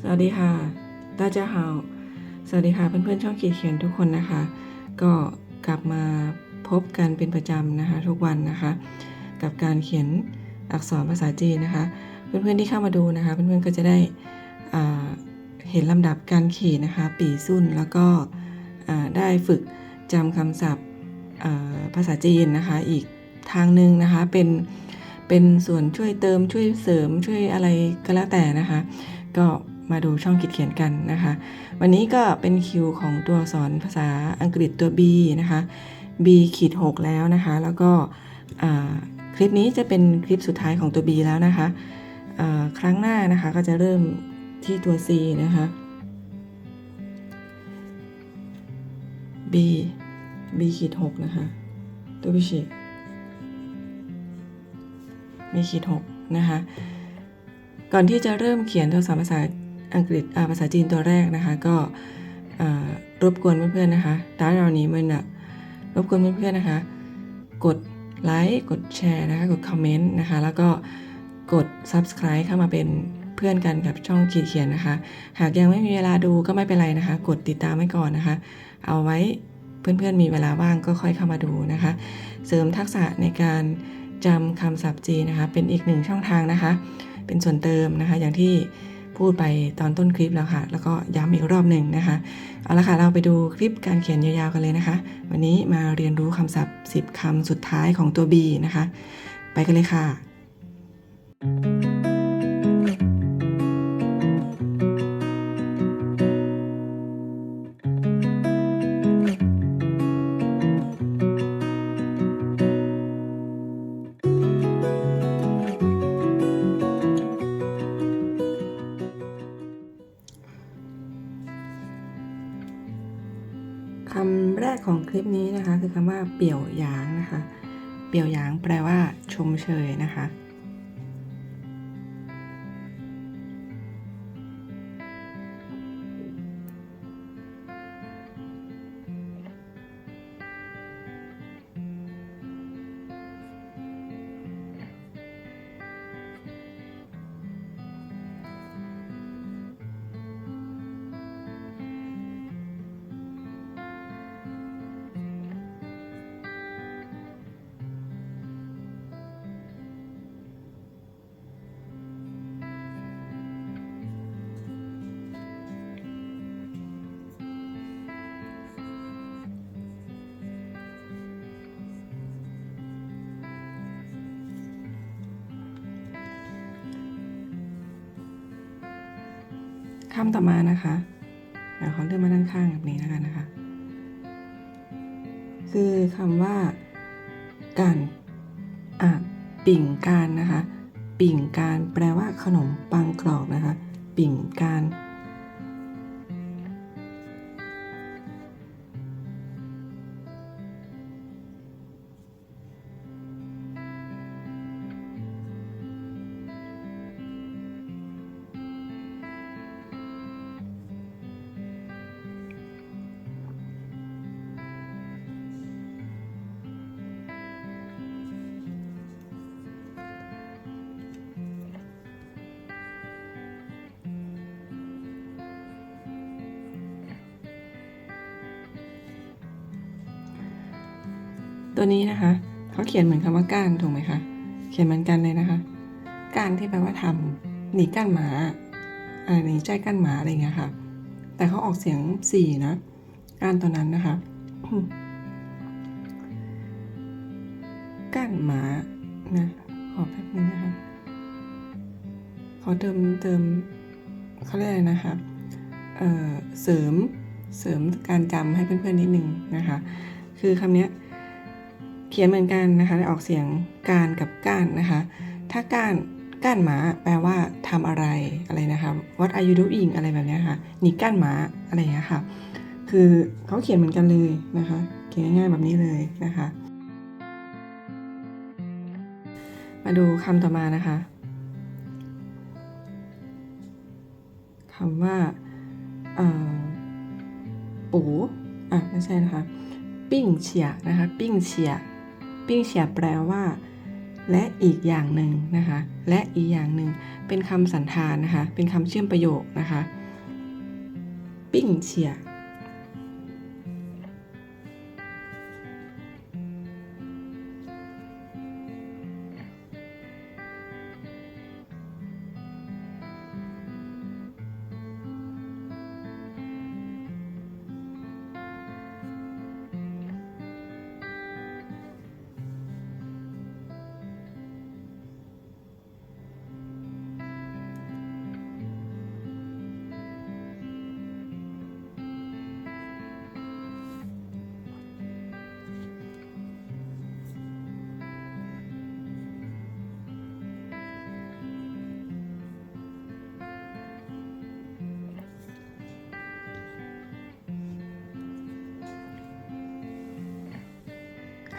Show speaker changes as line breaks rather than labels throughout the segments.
สวัสดีค่ะ大家好สวัสดีค่ะเพื่อนๆช่องขีดเขียนทุกคนนะคะ ก็กลับมาพบกันเป็นประจำนะคะ ทุกวันนะคะ กับการเขียนอักษรภาษาจีนนะคะ เพื่อนๆที่เข้ามาดูนะคะ เพื่อนๆก็จะได้อ่าเห็นลำดับการเขียนนะคะ ปีสุ่นแล้วก็อ่าได้ฝึกจำคำศัพท์อ่าภาษาจีนนะคะ อีกทางหนึ่งนะคะเป็นเป็นส่วนช่วยเติมช่วยเสริมช่วยอะไรก็แล้วแต่นะคะ ก็ มาดูช่องคิดเขียนกันนะคะ วันนี้ก็เป็นคิวของตัวสอักษรภาษาอังกฤษตัว B นะคะ B ขีด6แล้วนะคะ แล้วก็คลิปนี้จะเป็นคลิปสุดท้ายของตัว B แล้วนะคะครั้งหน้านะคะก็จะเริ่มที่ตัว C นะคะ B B ขีด6นะคะ ตัวพิเศษ B ขีด6นะคะ ก่อนที่จะเริ่มเขียนตัวอักษรภาษา อังกฤษภาษาจีนตัวแรกนะคะ ก็รบกวนเพื่อนๆนะคะตาเรานี้มันอะรบกวนเพื่อนๆนะคะ กดไลค์กดแชร์นะคะ กดคอมเมนต์นะคะ แล้วก็กด subscribe เข้ามาเป็นเพื่อนกันกับช่องขีดเขียนนะคะ หากยังไม่มีเวลาดูก็ไม่เป็นไรนะคะ กดติดตามไว้ก่อนนะคะ เอาไว้เพื่อนๆมีเวลาว่างก็ค่อยเข้ามาดูนะคะ เสริมทักษะในการจำคำศัพท์จีนนะคะ เป็นอีกหนึ่งช่องทางนะคะ เป็นส่วนเติมนะคะ อย่างที่ พูดไปตอนต้นคลิปแล้วค่ะ แล้วก็ย้ำอีกรอบหนึ่งนะคะ เอาละค่ะ เราไปดูคลิปการเขียนยาวๆกันเลยนะคะ วันนี้มาเรียนรู้คำศัพท์ 10คำสุดท้ายของตัว B นะคะ ไปกันเลยค่ะ เปี่ยวหยางนะคะ เปี่ยวหยางแปลว่าชมเชยนะคะ คำต่อมานะคะเดี๋ยวขาเลื่อนมาด้านข้างแบบนี้แล้วกันนะคะ คือคำว่า การอะปิ่งการนะคะ ปิ่งการแปลว่าขนมปังกรอบนะคะ ปิ่งการ ตัวนี้นะคะเขาเขียนเหมือนคำว่าก้านถูกไหมคะ เขียนเหมือนกันเลยนะคะ ก้านที่แปลว่าทำหนีก้านหมาอะไรหนีใจก้านหมาอะไรเงี้ยค่ะ แต่เขาออกเสียงสี่นะก้านตัวนั้นนะคะก้านหมานะขอแป๊บนึงนะคะขอเติมเติมเขาเรียกอะไรนะคะเอ่อเสริมเสริมการจำให้เพื่อนๆนิดนึงนะคะ คือคำนี้ เขียนเหมือนกันนะคะได้ออกเสียงการกับก้านนะคะ ถ้าก้านก้านหมาแปลว่าทำอะไรอะไรนะคะ what are you doing อะไรแบบนี้ค่ะหนีก้านหมาอะไรอย่างเงี้ค่ะ คือเขาเขียนเหมือนกันเลยนะคะ เขียนง่ายๆแบบนี้เลยนะคะ มาดูคำต่อมานะคะคำว่าอ่อปูอะไม่ใช่นะคะ ปิ้งเฉียนะคะ ปิ้งเฉีย ปิ้งเฉียบแปลว่า และอีกอย่างหนึ่งนะคะ และอีกอย่างหนึ่งเป็นคำสันธานนะคะ เป็นคำเชื่อมประโยคนะคะ ปิ้งเฉีย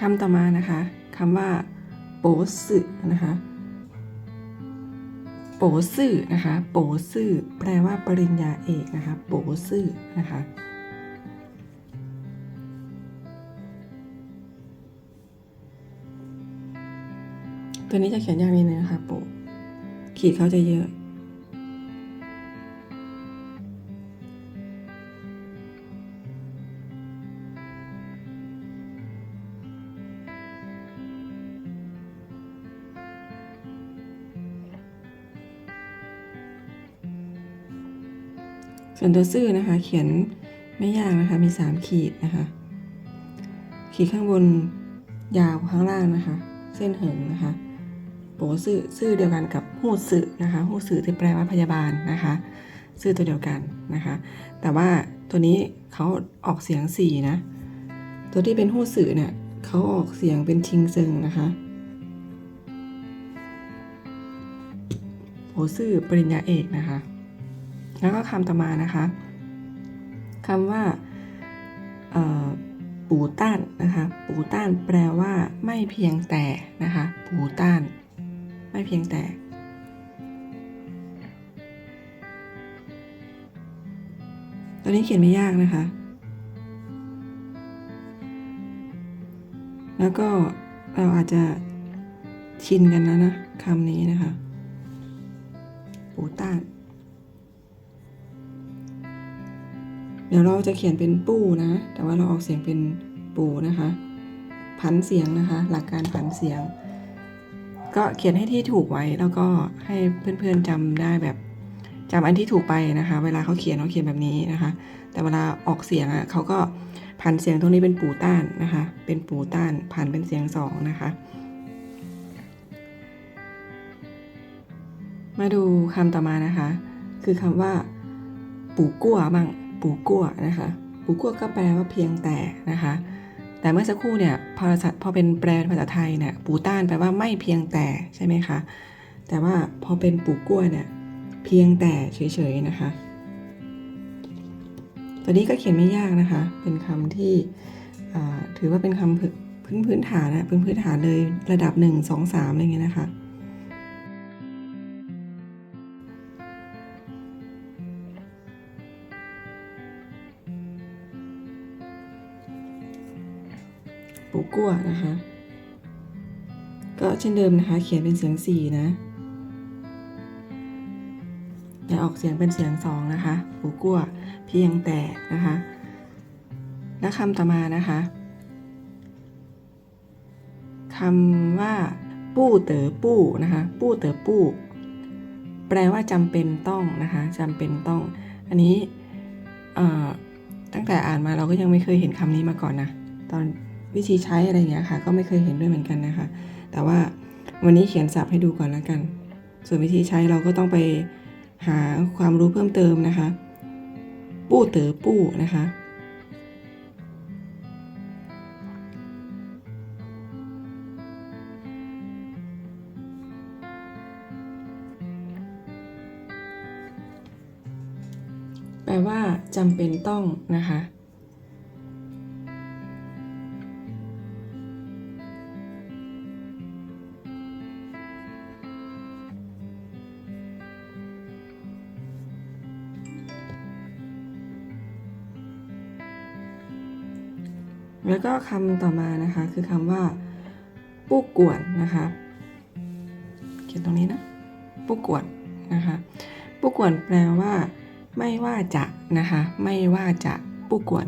คำต่อมานะคะคำว่าโปสึนะคะโปสึนะคะโปสึแปลว่าปริญญาเอกนะคะโปสึนะคะตัวนี้จะเขียนยากนิดนึงนะคะโปขีดเขาจะเยอะ ส่วนตัวซื่อนะคะ เขียนไม่ยากนะคะ มี 3 ขีดนะคะ ขีดข้างบนยาวข้างล่างนะคะ เส้นเหิงนะคะ โปซื่อซื่อเดียวกันกับหู้สื่อนะคะหู้สื่อที่แปลว่าพยาบาลนะคะ ซื่อตัวเดียวกันนะคะ แต่ว่าตัวนี้เขาออกเสียงสี่นะ ตัวที่เป็นหู้สื่อเนี่ยเขาออกเสียงเป็นชิงเซิงนะคะโปซื่อปริญญาเอกนะคะ แล้วก็คำต่อมานะคะคำว่าเอ่อปูต้านนะคะปูต้านแปลว่าไม่เพียงแต่นะคะปูต้าน ไม่เพียงแต่ตัวนี้เขียนไม่ยากนะคะ แล้วก็เราอาจจะชินกันแล้วนะคำนี้นะคะปูต้าน เดี๋ยวเราจะเขียนเป็นปูนะ แต่ว่าเราออกเสียงเป็นปูนะคะ ผันเสียงนะคะ หลักการผันเสียง ก็เขียนให้ที่ถูกไว้แล้วก็ให้เพื่อนๆจำได้แบบจำอันที่ถูกไปนะคะ เวลาเขาเขียนเขาเขียนแบบนี้นะคะ แต่เวลาออกเสียงอะเขาก็ผันเสียงตรงนี้เป็นปูต้านนะคะ เป็นปูต้านผันเป็นเสียงสองนะคะ มาดูคำต่อมานะคะ คือคำว่าปูกั้วมั่ง ปูกั้วนะคะปูกั้วก็แปลว่าเพียงแต่นะคะ แต่เมื่อสักครู่เนี่ยพอพอเป็นแปลนภาษาไทยเนี่ยปูต้านแปลว่าไม่เพียงแต่ใช่ไหมคะแต่ว่าพอเป็นปูกั้วเนี่ยเพียงแต่เฉยๆนะคะตัวนี้ก็เขียนไม่ยากนะคะ เป็นคำที่ถือว่าเป็นคำพื้นพื้นฐานนะพื้นพื้นฐานเลยระดับ 1 2 3อะไรเงี้ยนะคะ กั้วนะคะ ก็เช่นเดิมนะคะ เขียนเป็นเสียงสี่นะอย่ออกเสียงเป็นเสียงสองนะคะปูกั้วเพียงแต่นะคะและคำต่อมานะคะคำว่า ปู้เต๋อปู้นะคะ ปู้เต๋อปู้แปลว่าจำเป็นต้องนะคะจำเป็นต้อง อันนี้ตั้งแต่อ่านมาเราก็ยังไม่เคยเห็นคำนี้มาก่อนนะ ตอน วิธีใช้อะไรอย่างเงี้ยค่ะ ก็ไม่เคยเห็นด้วยเหมือนกันนะคะ แต่ว่าวันนี้เขียนศัพท์ให้ดูก่อนแล้วกัน ส่วนวิธีใช้เราก็ต้องไปหาความรู้เพิ่มเติมนะคะ ปู้เต๋อปู้นะคะแปลว่าจำเป็นต้องนะคะ แล้วก็คำต่อมานะคะคือคำว่าปู้กวนนะคะเขียนตรงนี้นะผู้กวนนะคะผู้กวนแปลว่า ไม่ว่าจะนะคะไม่ว่าจะผู้กวน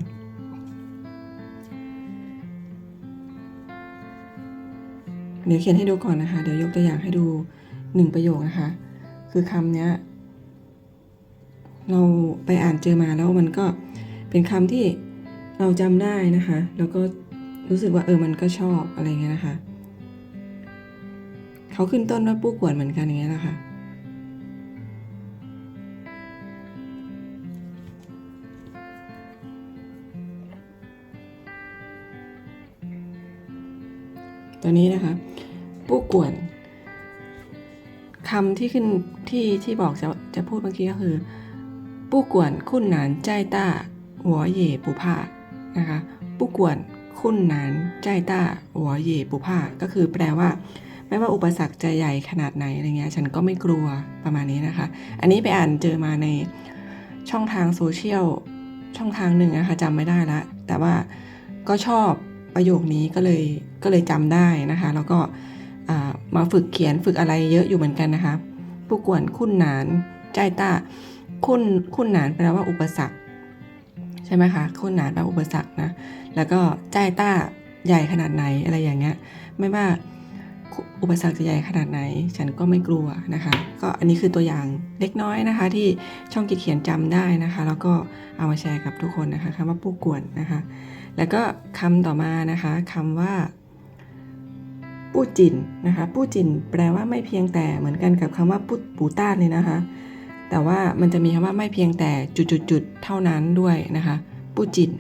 เดี๋ยวเขียนให้ดูก่อนนะคะ เดี๋ยวยกตัวอย่างให้ดูหนึ่งประโยคนะคะ คือคำเนี้ยเราไปอ่านเจอมาแล้วมันก็เป็นคำที่ เราจำได้นะคะ แล้วก็รู้สึกว่าเออมันก็ชอบอะไรเงี้ยนะคะเขาขึ้นต้นว่าปู้กวนเหมือนกันอย่างเงี้ยแหละค่ะตัวนี้นะคะปู้กวนคำที่ขึ้นที่ที่บอกจะจะพูดเมื่อกี้ก็คือ ปู้กวนคุ้นหนานใจต้าหัวเย่ปูผ้า นะคะปู้กวนคุ้นหนานใจต้าหัวเย่ปูผ้าก็คือแปลว่า ไม่ว่าอุปสรรคจะใหญ่ขนาดไหนอะไรเงี้ยฉันก็ไม่กลัวประมาณนี้นะคะ อันนี้ไปอ่านเจอมาในช่องทางโซเชียลช่องทางหนึ่งนะคะจำไม่ได้ละ แต่ว่าก็ชอบประโยคนี้ก็เลยก็เลยจำได้นะคะ แล้วก็มาฝึกเขียนฝึกอะไรเยอะอยู่เหมือนกันนะคะ ผู้กวนคุ้นหนานใจต้าคุ้นคุ้นหนานแปลว่าอุปสรรค ใช่ไหมคะคุ้นหนานแปลว่าอุปสรรคนะ แล้วก็ใจต้าใหญ่ขนาดไหนอะไรอย่างเงี้ย ไม่ว่าอุปสรรคจะใหญ่ขนาดไหน ฉันก็ไม่กลัวนะคะ ก็อันนี้คือตัวอย่างเล็กน้อยนะคะ ที่ช่องกิจเขียนจำได้นะคะ แล้วก็เอามาแชร์กับทุกคนนะคะคำว่าผู้กวนนะคะ แล้วก็คำต่อมานะคะคำว่าปู้จินนะคะปู้จินแปลว่าไม่เพียงแต่เหมือนกันกับคำว่าปู้ปูต้านเลยนะคะ แต่ว่ามันจะมีคำว่าไม่เพียงแต่จุดๆเท่านั้นด้วยนะคะปู้จิน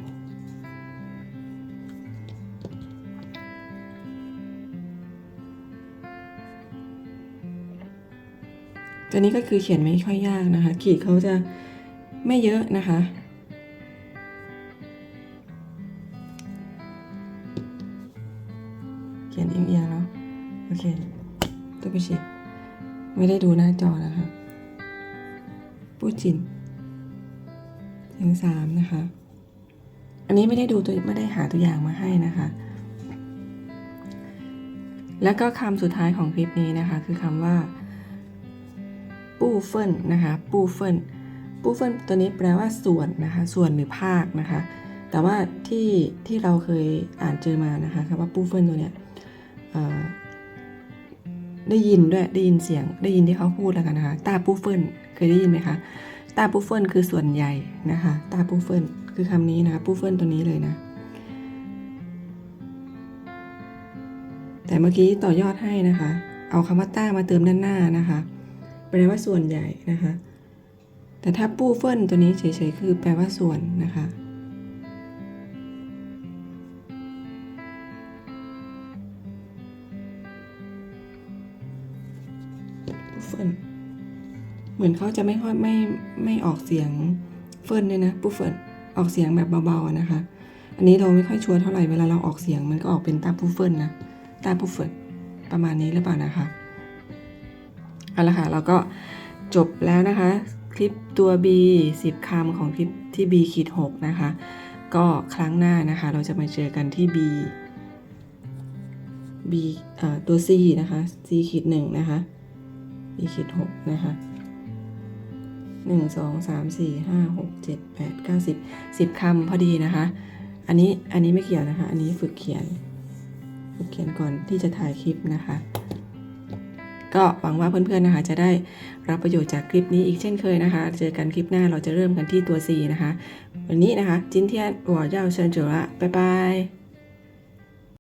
ตัวนี้ก็คือเขียนไม่ค่อยยากนะคะ ขีดเขาจะไม่เยอะนะคะ เขียนเอียงๆเนาะโอเคตัวไปฉีดไม่ได้ดูหน้าจอนะคะ จินเสียงสามนะคะ อันนี้ไม่ได้ดูตัวไม่ได้หาตัวอย่างมาให้นะคะ แล้วก็คำสุดท้ายของคลิปนี้นะคะ คือคำว่า ปูเฟินนะคะ ปูเฟินปูเฟินตัวนี้แปลว่าส่วนนะคะ ส่วนหรือภาคนะคะ แต่ว่าที่ที่เราเคยอ่านเจอมานะคะคำว่าปูเฟินตัวเนี้ยได้ยินด้วยได้ยินเสียงได้ยินที่เขาพูดแล้วกันนะคะตาปูเฟิน เคยได้ยินไหมคะตาปูเฟินคือส่วนใหญ่นะคะตาปูเฟินคือคำนี้นะคะปูเฟินตัวนี้เลยนะ แต่เมื่อกี้ต่อยอดให้นะคะ เอาคำว่าต้ามาเติมด้านหน้านะคะแปลว่าส่วนใหญ่นะคะ แต่ถ้าปูเฟินตัวนี้เฉยๆคือแปลว่าส่วนนะคะ เหมือนเขาจะไม่ค่อยไม่ไม่ออกเสียงเฟิร์นเลยนะปูเฟิร์นออกเสียงแบบเบาๆนะคะ อันนี้เราไม่ค่อยชัวร์เท่าไหร่เวลาเราออกเสียงมันก็ออกเป็นตาปูเฟิร์นนะตาปูเฟิร์นประมาณนี้หรือเปล่านะคะเอาละค่ะเราก็จบแล้วนะคะ คลิปตัว B 10คำของคลิปที่ B ขีด6นะคะ ก็ครั้งหน้านะคะ เราจะมาเจอกันที่ B B ตัว C นะคะ C ขีด1นะคะ B ขีด6นะคะ 1 2 3 4 5 6 7 8 9 10 10คำพอดีนะคะ อันนี้อันนี้ไม่เกี่ยวนะคะ อันนี้ฝึกเขียน ฝึกเขียนก่อนที่จะถ่ายคลิปนะคะ ก็หวังว่าเพื่อนๆนะคะ จะได้รับประโยชน์จากคลิปนี้อีกเช่นเคยนะคะ เจอกันคลิปหน้าเราจะเริ่มกันที่ตัว C นะคะ วันนี้นะคะจินเทียนหัวเจ้าเชิญเจอละบ๊ายบาย